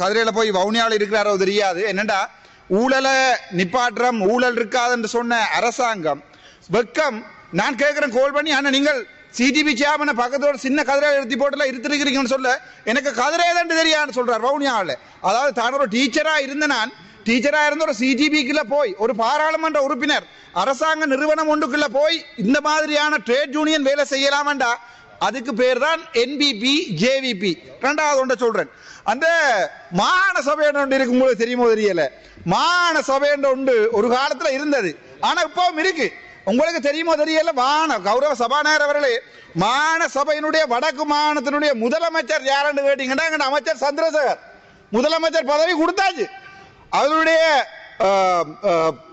கதிரையில் போய் வவுனியாவில் இருக்கிறாரோ தெரியாது. என்னண்டா? ஊழலை நிப்பாற்றம் ஊழல் இருக்காதுன்னு சொன்ன அரசாங்கம். வெக்கம் நான் கேட்குறேன் கோல் பண்ணி ஆனால் நீங்கள் சிடிபி சேர்மனை பக்கத்தோட சின்ன கதிரை எடுத்து போட்டுல இருத்திருக்கிறீங்கன்னு சொல்ல எனக்கு கதிரை தான் தெரியான்னு சொல்றார் வவுனியாவில். அதாவது தான் ஒரு டீச்சரா இருந்த நான் டீச்சராக இருந்த ஒரு சிடிபிக்குள்ள போய் ஒரு பாராளுமன்ற உறுப்பினர் அரசாங்க நிறுவனம் ஒன்றுக்குள்ள போய் இந்த மாதிரியான ட்ரேட் யூனியன் வேலை செய்யலாமண்டா? அதுக்கு பேர் தான் என்பிபி ஜேவிபி ரெண்டாவது ஒன்றை சொல்றேன். அந்த மாகாண சபை ஒன்று இருக்கும்போது தெரியுமோ தெரியல. மாகாண சபை ஒன்று ஒரு காலத்துல இருந்தது. ஆனா இப்பவும் இருக்கு. உங்களுக்கு தெரியுமோ தெரியல? வான கௌரவ சபாநாயகர் அவர்களே மாகாண சபையினுடைய வடக்கு மாகாணத்தினுடைய முதலமைச்சர் யாருன்னு கேட்டீங்கன்னா எங்க அமைச்சர் சந்திரசேகர். முதலமைச்சர் பதவி கொடுத்தாச்சு. அவருடைய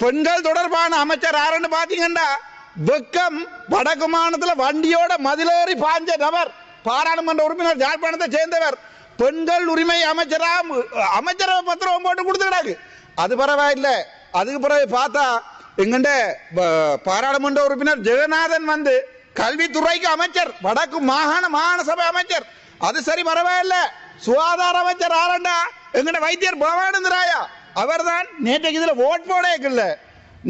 பெண்கள் தொடர்பான அமைச்சர் யாருன்னு பாத்தீங்கன்னா வெக்கம் வடக்கு மாநிலத்தில் வண்டியோட மதிலேறி பாஞ்ச நபர் பாராளுமன்ற உறுப்பினர் யாழ்ப்பாணத்தை சேர்ந்தவர். பெண்கள் உரிமை அமைச்சரா அமைச்சரவை பத்திரம் போட்டு கொடுத்துக்கிறாங்க அது பரவாயில்லை. அதுக்கு பிறகு பார்த்தா எங்கண்ட பாராளுமன்ற உறுப்பினர் ஜெகநாதன் வந்து கல்வித்துறைக்கு அமைச்சர் வடக்கு மாகாண மாகாண சபை அமைச்சர். அது சரி பரவாயில்ல. சுகாதார அமைச்சர் ஆரண்டா. எங்கட வைத்தியர் பவானந்தராயா. அவர்தான் நேற்றைக்கு இதுல ஓட் போட இல்ல.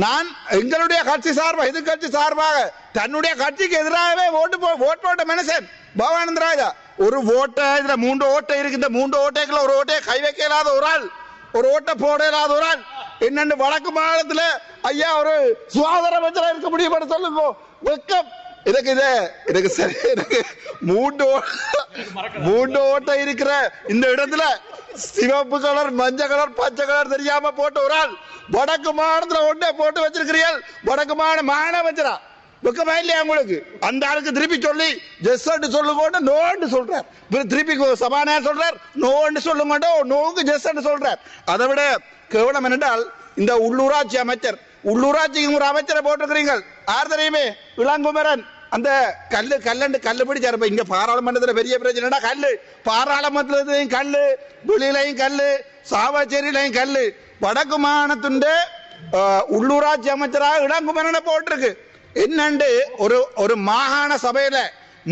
நான் எங்களுடைய கட்சி சார்பாக எதிர்கட்சி சார்பாக தன்னுடைய கட்சிக்கு எதிராகவே ஓட்டு போ ஓட் போட்ட மனுஷன் பவானந்த ராஜா. ஒரு ஓட்டை இதுல மூன்று ஓட்டை இருக்கு. இந்த மூன்று ஓட்டைக்குள்ள ஒரு ஓட்டையை கை வைக்க இல்லாத ஒரு ஆள் ஒரு ஓட்டை போட இல்லாத ஒரு ஆள். என்னென்னு வடக்கு மாநிலத்தில் ஐயா ஒரு சுகாதார அமைச்சரா இருக்க முடியும் சொல்லுங்க. வெக்கம். எனக்கு இது எனக்கு சரி எனக்கு மூண்டு ஓ- இருக்கிற இந்த இடத்துல சிவப்பு கலர் மஞ்சள் கலர் பச்சை கலர் தெரியாம போட்டு ஒரு ஆள் வடக்கு மாநிலத்துல ஒன்றே போட்டு வச்சிருக்கிறீர்கள். வடக்கு மாநில மாகாண வச்சிடா வெக்கமா இல்லையா உங்களுக்கு? அந்த ஆளுக்கு திருப்பி சொல்லி ஜெஸ்ட் சொல்லுங்க நோன்னு சொல்றார். திருப்பி சபாநாயகர் சொல்றார். நோன்னு சொல்லுங்க நோக்கு ஜெஸ்ட் சொல்றார். அதை விட கேவலம் என்னென்றால் இந்த உள்ளூராட்சி அமைச்சர் உள்ளூராட்சிக்கு ஒரு அமைச்சரை போட்டிருக்கிறீங்க யார் தெரியுமே இளங்குமரன் அந்த கல்லு கல்லண்டு கல்லு பிடிச்சாரு. இப்ப இங்க பாராளுமன்றத்துல பெரிய பிரச்சனைடா கல்லு. பாராளுமன்றத்திலையும் கல்லு வெளியிலையும் கல்லு சாவச்சேரியிலையும் கல்லு. வடக்கு மாகாணத்துண்டு உள்ளூராட்சி அமைச்சராக இளங்குமரனை போட்டிருக்கு. என்னண்டு ஒரு ஒரு மாகாண சபையில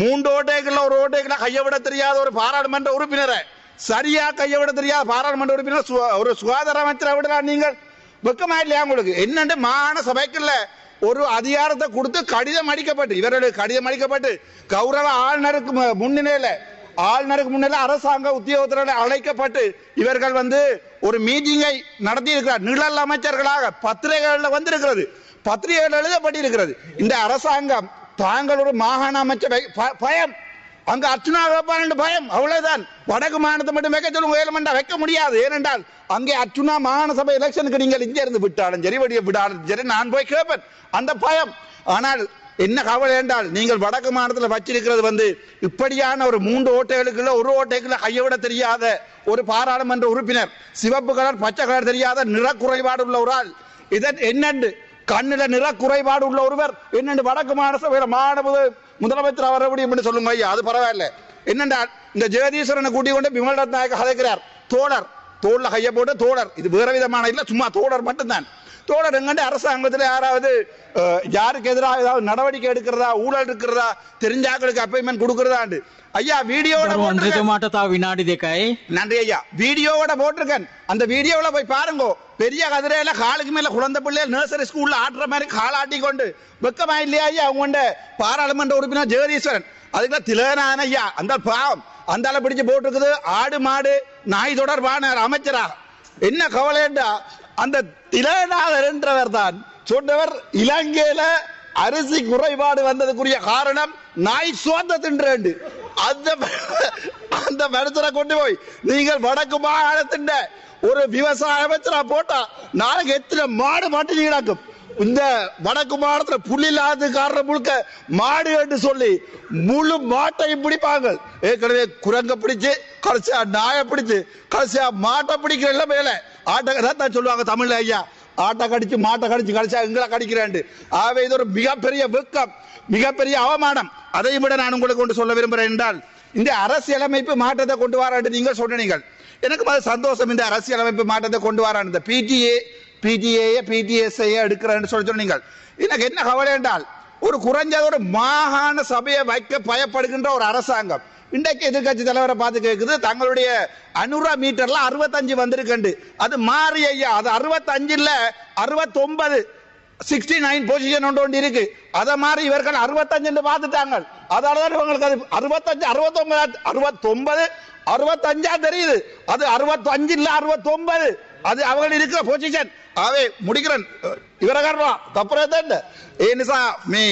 மூன்று ஓட்டைக்குள்ள ஒரு ஓட்டைக்குள்ள கைய விட தெரியாத ஒரு பாராளுமன்ற உறுப்பினரை சரியா கையவிட தெரியாத பாராளுமன்ற உறுப்பினர் ஒரு சுகாதார அமைச்சரை விடலாம் நீங்கள். வெக்கமா இல்லையா உங்களுக்கு என்னண்டு மாகாண சபைக்குள்ள ஒரு அதிகாரத்தை கொடுத்து கடிதம் அடிக்கப்பட்டு இவர்களுக்கு கடிதம் அடிக்கப்பட்டு கௌரவ ஆளுநருக்கு முன்னிலையில ஆளுநருக்கு முன்னிலை அரசாங்க உத்தியோகத்தர்கள் அழைக்கப்பட்டு இவர்கள் வந்து ஒரு மீட்டிங்கை நடத்தி இருக்கிறார் நிழல் அமைச்சர்களாக பத்திரிகைகளில் வந்திருக்கிறது. பத்திரிகைகள் எழுதப்பட்டிருக்கிறது. இந்த அரசாங்கம் தாங்கள் ஒரு மாகாண அமைச்சரை ப- பயம். அங்க அர்ச்சுனா வைப்பான் பயம். அவ்வளவுதான். வடக்கு மாநிலத்தை மட்டும் வைக்க சொல்லுங்க வேலுமண்டா வைக்க முடியாது. ஏனென்றால் அங்கே அர்ச்சுனா மாகாண சபை எலெக்ஷனுக்கு நீங்கள் இங்கே இருந்து விட்டாலும் சரி வடிய விடாலும் சரி நான் போய் கேட்பேன். அந்த பயம். ஆனால் என்ன கவலை என்றால் நீங்கள் வடக்கு மாநிலத்தில் வச்சிருக்கிறது வந்து இப்படியான ஒரு மூன்று ஓட்டைகளுக்குள்ள ஒரு ஓட்டைக்குள்ள கையவிட தெரியாத ஒரு பாராளுமன்ற உறுப்பினர் சிவப்பு கலர் பச்சை கலர் தெரியாத நிற குறைபாடு உள்ள ஒரு ஆள். இதன் என்னண்டு? கண்ணில நிற குறைபாடு உள்ள ஒருவர் என்னென்று வடக்கு மாநில சபையில முதலமைச்சர் வர முடியும் என்று சொல்லுங்க? ஐயா அது பரவாயில்ல. என்னென்னா இந்த ஜெகதீஸ்வரனை கூட்டிக் கொண்டு விமல் ரத்நாயக கதைக்கிறார். தோழர். தோல்ல கைய போட்டு தோழர். இது வேற விதமான இல்ல சும்மா தோழர் மட்டும்தான். தோழர் அரசாங்கத்தில் யாராவது யாருக்கு எதிராக ஏதாவது நடவடிக்கை எடுக்கிறதா ஊழல் இருக்கிறதா தெரிஞ்சாக்களுக்கு அப்பாயின்மெண்ட் கொடுக்கறதாண்டு. ஐயா வீடியோட வினாடி தேக்காய்? நன்றி ஐயா. வீடியோவோட போட்டிருக்கேன். அந்த வீடியோவில் போய் பாருங்க. பெரிய கதிரையில காலுக்கு மேல குழந்தை பிள்ளைகள் நர்சரி ஸ்கூல்ல ஆடுற மாதிரி காலாட்டி கொண்டு வெக்கமா இல்லையா ஐயா அவங்க பாராளுமன்ற உறுப்பினர் ஜெகதீஸ்வரன்? அதுக்கு திலகநாதன் ஐயா அந்த பாவம். அந்த அளவு பிடிச்சு போட்டிருக்குது. ஆடு மாடு நாய் தொடர்பான அமைச்சரா. என்ன கவலைண்டா அந்த திலகநாதர் என்றவர் தான். சொன்னவர் இலங்கையில அரிசி குறைபாடு வந்ததுக்குரிய காரணம் நாய் சோத்த தின்றேண்டு. அந்த அந்த மனுஷனை கொண்டு போய் நீங்கள் வடக்கு மாகாணத்தின் ஒரு விவசாய அமைச்சரா போட்டா நாளைக்கு எத்தனை மாடு மாட்டு நீடாக்கும் இந்த வடக்கு மாநிலத்துல புள்ளி இல்லாத காரணம் முழுக்க மாடு என்று சொல்லி முழு மாட்டையும் பிடிப்பாங்க ஏற்கனவே குரங்க பிடிச்சு கடைசியா நாயை பிடிச்சு கடைசியா மாட்டை பிடிக்கிற எல்லாம் ஆட்டை தான் சொல்லுவாங்க தமிழ்ல ஐயா. ஆட்டை கடிச்சு மாட்டை கடிச்சு கடிச்சா எங்களை கடிக்கிறாண்டு. ஆகவே இது ஒரு மிகப்பெரிய வெக்கம் மிகப்பெரிய அவமானம். அதையும் விட நான் உங்களுக்கு கொண்டு சொல்ல விரும்புகிறேன் என்றால் இந்த அரசியலமைப்பு மாற்றத்தை கொண்டு வரான்னு நீங்கள் சொன்னீங்கள் எனக்கு அது சந்தோஷம் இந்த அரசியலமைப்பு மாற்றத்தை கொண்டு வரான் இந்த பிடிஏ பிடிஏ பிடிஎஸ்ஐ எடுக்கிறேன்னு சொல்லி சொன்னீங்கள் எனக்கு என்ன கவலை என்றால் ஒரு குறைஞ்சது ஒரு மாகாண சபையை வைக்க பயப்படுகின்ற ஒரு அரசாங்கம். இன்றைக்கு எதிர்க்கட்சி தலைவரை பார்த்து கேட்குது தங்களுடைய அனுரா மீட்டர்ல அறுபத்தஞ்சு வந்திருக்கண்டு அது மாறி ஐயா அது அறுபத்தஞ்சு இல்ல அறுபத்தொன்பது. சிக்ஸ்டி நைன் பொசிஷன் ஒன்று ஒன்று இருக்கு அதை மாதிரி இவர்கள் அறுபத்தஞ்சு பார்த்துட்டாங்க. அதனால தான் இவங்களுக்கு அது அறுபத்தஞ்சு அறுபத்தொன்பது அறுபத்தொன்பது அறுபத்தஞ்சா தெரியுது. அது அறுபத்தஞ்சு இல்ல அறுபத்தொன்பது. அது அவங்க இருக்கிற பொசிஷன் அவே முடிக்கிறேன். இவரை காரணம்? தப்புறதான் ஏன்னுசா மீ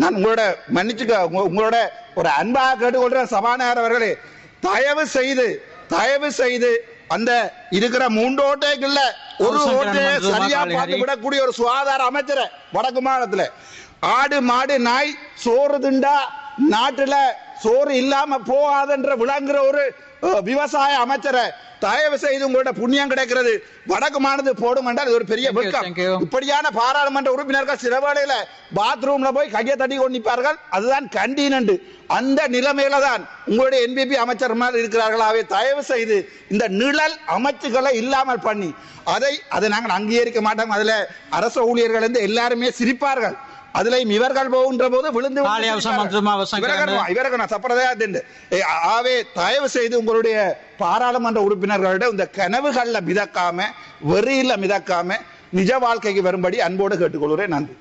நான் உங்களோட மன்னிச்சுக்க உங்களோட ஒரு அன்பாக கேட்டுக்கொள்றேன் சபாநாயகர் அவர்களே. தயவு செய்து தயவு செய்து அந்த இருக்கிற மூன்று ஓட்டைகள்ல ஒரு அவசரம் ஓட்டை கிளம்புறது சரியா. பார்த்து விடக்கூடிய ஒரு சுகாதார அமைச்சரை வடக்கு மாநிலத்துல ஆடு மாடு நாய் சோறு திண்டா நாட்டுல சோறு இல்லாம போகாதுன்ற விளங்குற ஒரு விவசாய அமைச்சரை தயவு செய்து உங்களோட புண்ணியம் கிடைக்கிறது. வடக்கு மாநிலத்து போடும் என்றால் இது ஒரு பெரிய வெட்கம். இப்படியான பாராளுமன்ற உறுப்பினர்கள் சில வேளையில பாத்ரூம்ல போய் கையை தட்டி கொண்டு நிற்பார்கள். அதுதான் கண்டீனண்டு அந்த நிலைமையில தான் உங்களுடைய என்பிபி அமைச்சர் மாதிரி இருக்கிறார்களாவே. தயவு செய்து இந்த நிழல் அமைச்சுகளை இல்லாமல் பண்ணி. அதை அதை நாங்கள் அங்கீகரிக்க மாட்டோம். அதுல அரசு ஊழியர்கள் வந்து எல்லாருமே சிரிப்பார்கள். அதுலயும் இவர்கள் போகின்ற போது விழுந்து இவர்கள் திண்டு. ஆவே தயவு செய்து உங்களுடைய பாராளுமன்ற உறுப்பினர்களிடம் இந்த கனவுகள்ல மிதக்காம வெறியில மிதக்காம நிஜ வாழ்க்கைக்கு வரும்படி அன்போடு கேட்டுக்கொள்கிறேன். நன்றி.